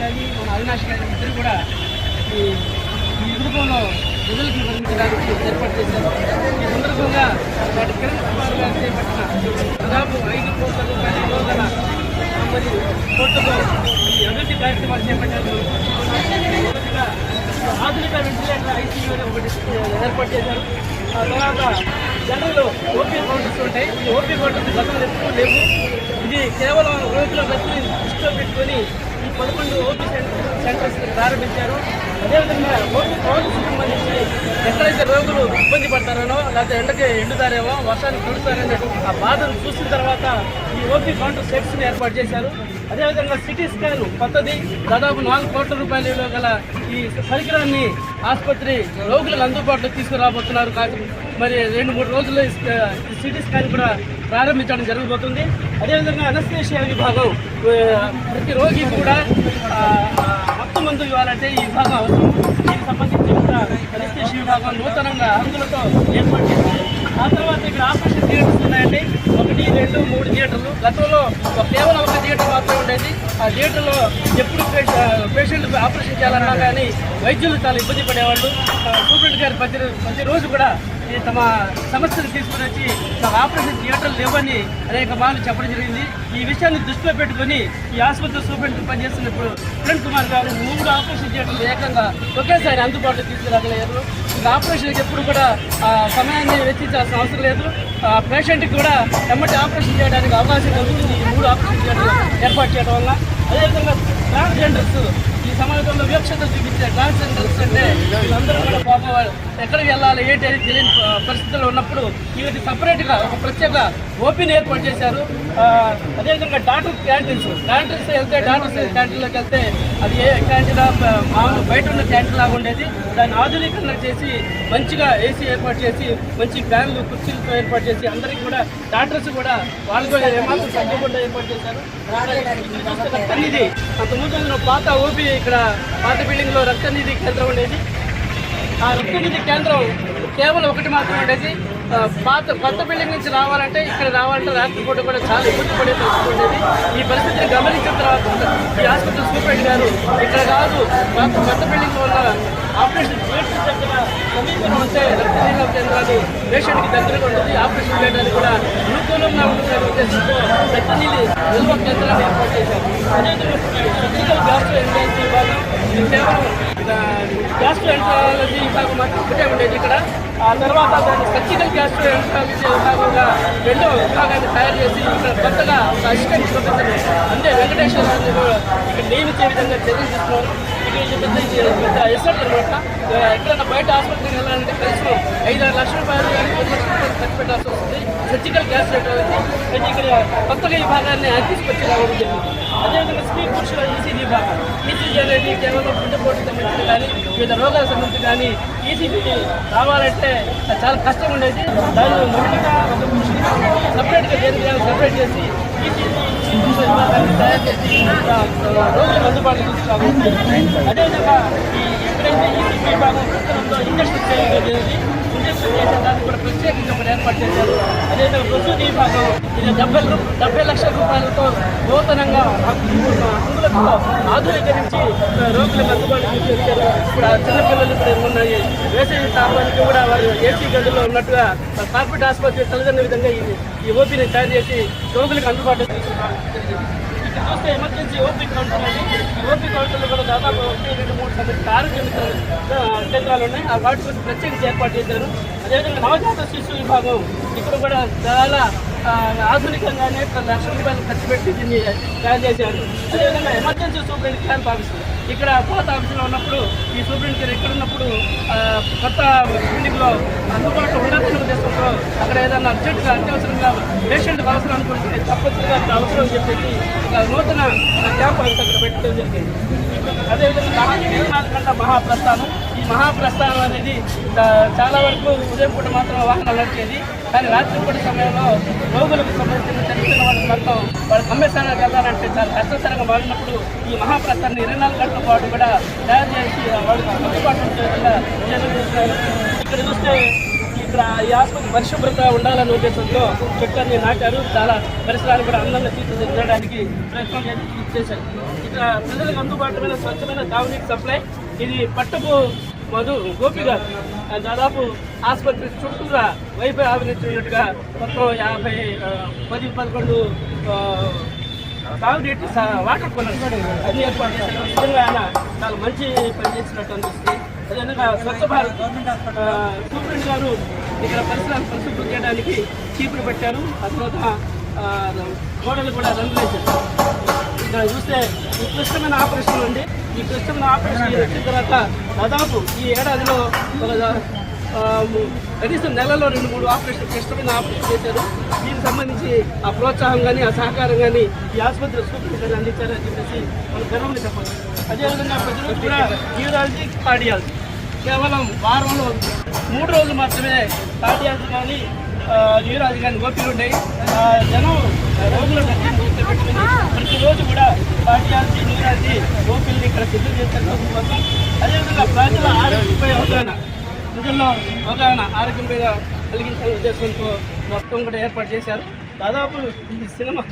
గారి మన అవినాష్ గారి ఇద్దరు కూడా ఈ ఈ కుటుంబంలో ప్రజలకు వివరించడానికి ఏర్పాటు చేశారు. ఈ సందర్భంగా వాటి కిరణ్ కుమార్ గారు చేపట్టిన దాదాపు ఐదు కోట్ల రూపాయల విలువ గల కోట్లతో ఈ అభివృద్ధి కార్యక్రమాలు చేపట్టారు. ఆధునిక వెంటిలేటర్ ఐసీయూ ఒకటి ఏర్పాటు చేశారు. ఆ తర్వాత జనరల్ ఓపీ కౌంటర్స్ ఉంటాయి. ఈ ఓపీ కౌంటర్స్ గతంలో ఎప్పుడూ లేవు. ఇది కేవలం రోజుల వ్యక్తిని దృష్టిలో పెట్టుకొని పదకొండు ఓపీ సెంటర్స్ ప్రారంభించారు. అదేవిధంగా ఓపీ కౌంటర్స్ సంబంధించి ఎక్కడైతే రోగులు ఇబ్బంది పడతారనో లేకపోతే ఎండకి ఎండుతారేమో వర్షానికి కుడుతారనే ఆ బాధను చూసిన తర్వాత ఈ ఓపీ కౌంటర్ సెట్స్ని ఏర్పాటు చేశారు. అదేవిధంగా సిటీ స్కాన్ కొత్తది. దాదాపు నాలుగు కోట్ల రూపాయల విలువ గల ఈ పరికరాన్ని ఆసుపత్రి రోగులకు అందుబాటులో తీసుకురాబోతున్నారు. మరి రెండు మూడు రోజుల్లో ఈ సిటీ స్కాన్ కూడా ప్రారంభించడం జరగబోతుంది. అదేవిధంగా అనస్థేషియా విభాగం ప్రతి రోగికి కూడా ఆ, మత్తు మందు ఇవ్వాలంటే ఈ విభాగం అవసరం. దీనికి సంబంధించి కూడా అనస్థేషియా విభాగం నూతనంగా అందులతో ఏర్పాటు ఆ తర్వాత ఇక్కడ ఆపరేషన్ థియేటర్స్ ఉన్నాయండి. ఒకటి రెండు మూడు థియేటర్లు. గతంలో ఒక కేవలం ఒక థియేటర్ మాత్రమే ఉండేది. ఆ థియేటర్లో ఎప్పుడు పేషెంట్ ఆపరేషన్ చేయాలన్నా కానీ వైద్యులు చాలా ఇబ్బంది పడేవాళ్ళు. ఆ, గారు ప్రతి ప్రతిరోజు కూడా ఈ తమ సమస్యలు తీసుకుని వచ్చి తమ ఆపరేషన్ థియేటర్లు లేవని అనేక మార్లు చెప్పడం జరిగింది. ఈ విషయాన్ని దృష్టిలో పెట్టుకొని ఈ ఆసుపత్రి సూపరింట్ పనిచేస్తున్నప్పుడు కిరణ్ కుమార్ గారు మూడు ఆపరేషన్ థియేటర్లు ఏకంగా ఒకేసారి అందుబాటులో తీసుకురాగలిగారు. ఆపరేషన్కి ఎప్పుడు కూడా సమయాన్ని వెచ్చించాల్సిన అవసరం లేదు. ఆ పేషెంట్కి కూడా ఎమ్మటి ఆపరేషన్ చేయడానికి అవకాశం కలుగుతుంది ఈ మూడు ఆపరేషన్ ఏర్పాటు చేయడం వల్ల అదేవిధంగా ట్రాన్స్జెండర్స్ ఈ సమాజంలో వివక్షత చూపించే ట్రాన్స్జెండర్స్ అంటే వీళ్ళందరూ కూడా పాపం ఎక్కడికి వెళ్ళాలి ఏంటి అని తెలియని పరిస్థితుల్లో ఉన్నప్పుడు వీటి సపరేట్గా ఒక ప్రత్యేక ఓపీని ఏర్పాటు చేశారు. అదేవిధంగా డాక్టర్ క్యాంటీన్స్. డాక్టర్స్ వెళ్తే డాక్టర్స్ క్యాంటీన్లోకి వెళ్తే అది ఏ క్యాంటీన్ మామూలు బయట ఉన్న క్యాంటీన్ లాగా ఉండేది. దాన్ని ఆధునీకరణ చేసి మంచిగా ఏసీ ఏర్పాటు చేసి మంచి ఫ్యాన్లు కుర్చీలతో ఏర్పాటు చేసి అందరికీ కూడా డాక్టర్స్ కూడా వాళ్ళు కూడా ఏమాత్రం తగ్గకుండా ఏర్పాటు చేశారు. ఇది అంతకుముందు పాత ఓపీ ఇక్కడ పాత బిల్డింగ్లో రక్తనిధి కేంద్రం ఉండేది. ఆ రక్తనిధి కేంద్రం కేవలం ఒకటి మాత్రమే ఉండేది. పాత కొత్త బిల్డింగ్ నుంచి రావాలంటే ఇక్కడ రావాలంటే రాత్రిపూట కూడా చాలా ఇబ్బంది పడే తెలుసుకుండేది ఉండేది. ఈ పరిస్థితిని గమనించిన తర్వాత ఈ ఆసుపత్రి సూపరింట్ గారు ఇక్కడ కాదు కొత్త కొత్త వల్ల ఆపరేషన్ థియేటర్ దగ్గర సమీపంలో ఉంటే రక్తనిధి కేంద్రాలు పేషెంట్కి దగ్గరగా ఉంటుంది. ఆపరేషన్ చేయడానికి కూడా అనుకూలంగా ఉంటుందనే ఉద్దేశంతో రక్తనిధి నిల్వ కేంద్రాన్ని ఏర్పాటు చేశారు. సర్జికల్ గ్యాస్ట్రో విభాగం కేవలం గ్యాస్ట్రో ఎంట్రాలజీ విభాగం మాత్రం ఒకటే ఉండేది ఇక్కడ. ఆ తర్వాత దాన్ని సర్జికల్ గ్యాస్ట్రో ఎంట్రాలజీ విభాగంగా రెండో విభాగాన్ని తయారు చేసి ఇక్కడ కొత్తగా ఒక అసిస్టెంట్ ప్రొఫెసర్ అంటే వెంకటేశ్వర ఇక్కడ నియమించే విధంగా చర్యలు తీసుకున్నాను పెద్ద పెద్ద ఎసెట్ అనమాట ఎక్కడైనా బయట ఆసుపత్రికి వెళ్ళాలంటే కనీసం ఐదు ఆరు లక్షల రూపాయలు కానీ పది లక్షల రూపాయలు ఖర్చు పెట్టాల్సి వస్తుంది. సర్జికల్ గ్యాస్ ఎంట్రాలజీ అయితే ఇక్కడ కొత్తగా ఈ భాగాన్ని ఆయన తీసుకొచ్చి రావడం జరిగింది అదేవిధంగా స్త్రీ పురుషుల ఈసీజీ భాగం. ఈసీజీ అనేది కేవలం గుండెపోటుకు సంబంధించి కానీ వివిధ రోగాల సంబంధించి కానీ ఈసీజీ రావాలంటే చాలా కష్టం ఉండేది. దాన్ని మహిళగా ఒక పురుషుడిగా సపరేట్గా దేనికి సపరేట్ చేసి అందుబాటులో తీసుకురావాలి అదేవిధంగా ఈ ఎక్కడైతే విభాగం చేయగలిగేది చేసే దానికి కూడా ప్రత్యేకంగా ఏర్పాటు చేశారు అదేవిధంగా ప్రసూతి విభాగం ఇది డెబ్బై డెబ్బై లక్షల రూపాయలతో నూతనంగా హంగులతో ఆధునీకరించి రోగులకు అందుబాటులో తీసుకొచ్చారు ఇప్పుడు ఆ చిన్నపిల్లలు ఇప్పుడు ఉన్నాయి వేసవి తాపానికి కూడా వారు ఏసీ గదుల్లో ఉన్నట్టుగా కార్పొరేట్ ఆసుపత్రి తలదన్న విధంగా ఈ ఈ ఓపీని తయారు చేసి రోగులకు అందుబాటులో ఏర్పాటు ఇక్కడ చూస్తే ఎమర్జెన్సీ ఓపీ కౌంటర్ ఉంది. ఈ ఓపీ కౌంటర్లో కూడా దాదాపు ఒకటి రెండు మూడు సంబంధించిన ఆరోగ్య మిత్ర కేంద్రాలు ఉన్నాయి. ఆ వాటి కోసం ప్రత్యేకించి ఏర్పాటు చేశారు. అదేవిధంగా నవజాత శిశు విభాగం ఇక్కడ కూడా చాలా ఆధునికంగానే కొన్ని లక్షల రూపాయలు ఖర్చు పెట్టి దీన్ని తయారు చేశారు. అదేవిధంగా ఎమర్జెన్సీ సూపరింట్ క్యాంప్ ఆఫీస్ ఇక్కడ పాత ఆఫీసులో ఉన్నప్పుడు ఈ సూపరింట్ గారు ఇక్కడ ఉన్నప్పుడు కొత్త బిల్డింగ్లో అందుబాటులో ఉండాల్సిన ఉద్దేశంతో అక్కడ ఏదైనా అర్జెంటుగా అత్యవసరంగా పేషెంట్ అవసరం అనుకుంటే తప్పనిసరిగా అక్కడ అవసరం అని చెప్పేసి నూతన క్యాంప్ అక్కడ పెట్టడం జరిగింది. అదేవిధంగా మహాప్రస్థానం. ఈ మహాప్రస్థానం అనేది చాలా వరకు ఉదయం పూట మాత్రం వాహనాలు నడిచేది. కానీ రాత్రిపూట సమయంలో రోగులకు సంబంధించిన చరిత్ర వాళ్ళ మొత్తం వాళ్ళ గమ్యస్థానానికి వెళ్ళాలని చాలా వాడినప్పుడు ఈ మహాప్రస్థాన్ని ఇరవై నాలుగు గంటల పాటు కూడా తయారు చేసి వాళ్ళు అందుబాటులో ఉండే విధంగా ఇక్కడ చూస్తే ఇక్కడ ఈ ఆసుపత్రి పరిశుభ్రత ఉండాలనే ఉద్దేశంతో చెట్లన్నీ నాటారు. చాలా పరిసరాలు కూడా అందంగా తీర్చిదిద్దడానికి ప్రయత్నం చే- చేశారు. ఇక్కడ ప్రజలకు అందుబాటుమైన స్వచ్ఛమైన తాగునీటి సప్లై. ఇది పట్టపు మధు గోపి గారు దాదాపు ఆసుపత్రి చుట్టూరా వైఫై ఆవరించినట్టుగా మొత్తం యాభై పది పదకొండు తాగునీటి వాటర్ కూలర్ అన్ని ఏర్పాటు చేశారు. నిజంగా ఆయన చాలా మంచి పని చేసినట్టు అనిపిస్తుంది. అదేవిధంగా స్వచ్ఛ భారత్ సూపరింట్ గారు ఇక్కడ పరిసరాలు పరిశుభ్రం చేయడానికి చీపులు పెట్టారు. ఆ తర్వాత గోడలు కూడా రంగులు వేశారు. ఇక్కడ చూస్తే ఈ క్లిష్టమైన ఆపరేషన్ ఉంది. ఈ క్లిష్టమైన ఆపరేషన్ వచ్చిన తర్వాత దాదాపు ఈ ఏడాదిలో ఒక కనీసం నెలలో రెండు మూడు ఆపరేషన్ క్లిష్టమైన ఆపరేషన్ చేశారు. దీనికి సంబంధించి ఆ ప్రోత్సాహం కానీ ఆ సహకారం కానీ ఈ ఆసుపత్రి సూపర్ అందించారని చెప్పేసి మనం గర్వంగా చెప్పాలి. అదేవిధంగా ప్రతిరోజు కూడా న్యూరాలజీ కార్డియాలజీ. కేవలం వారంలో మూడు రోజులు మాత్రమే కార్డియాలజీ కానీ న్యూరాలజీ కానీ ఓపీలు ఉన్నాయి జనం రోజుల పెట్టుకుని ప్రతిరోజు కూడా కార్డియాలజీ న్యూరాలజీ ఓపీలని ఇక్కడ సిద్ధం చేస్తారు. అదేవిధంగా ప్రజల ఆరోగ్యంపై అవగాహన ప్రజల్లో అవగాహన ఆరోగ్యం మీద కలిగించాలనే ఉద్దేశంతో మొత్తం కూడా ఏర్పాటు చేశారు. దాదాపు ఈ సినిమా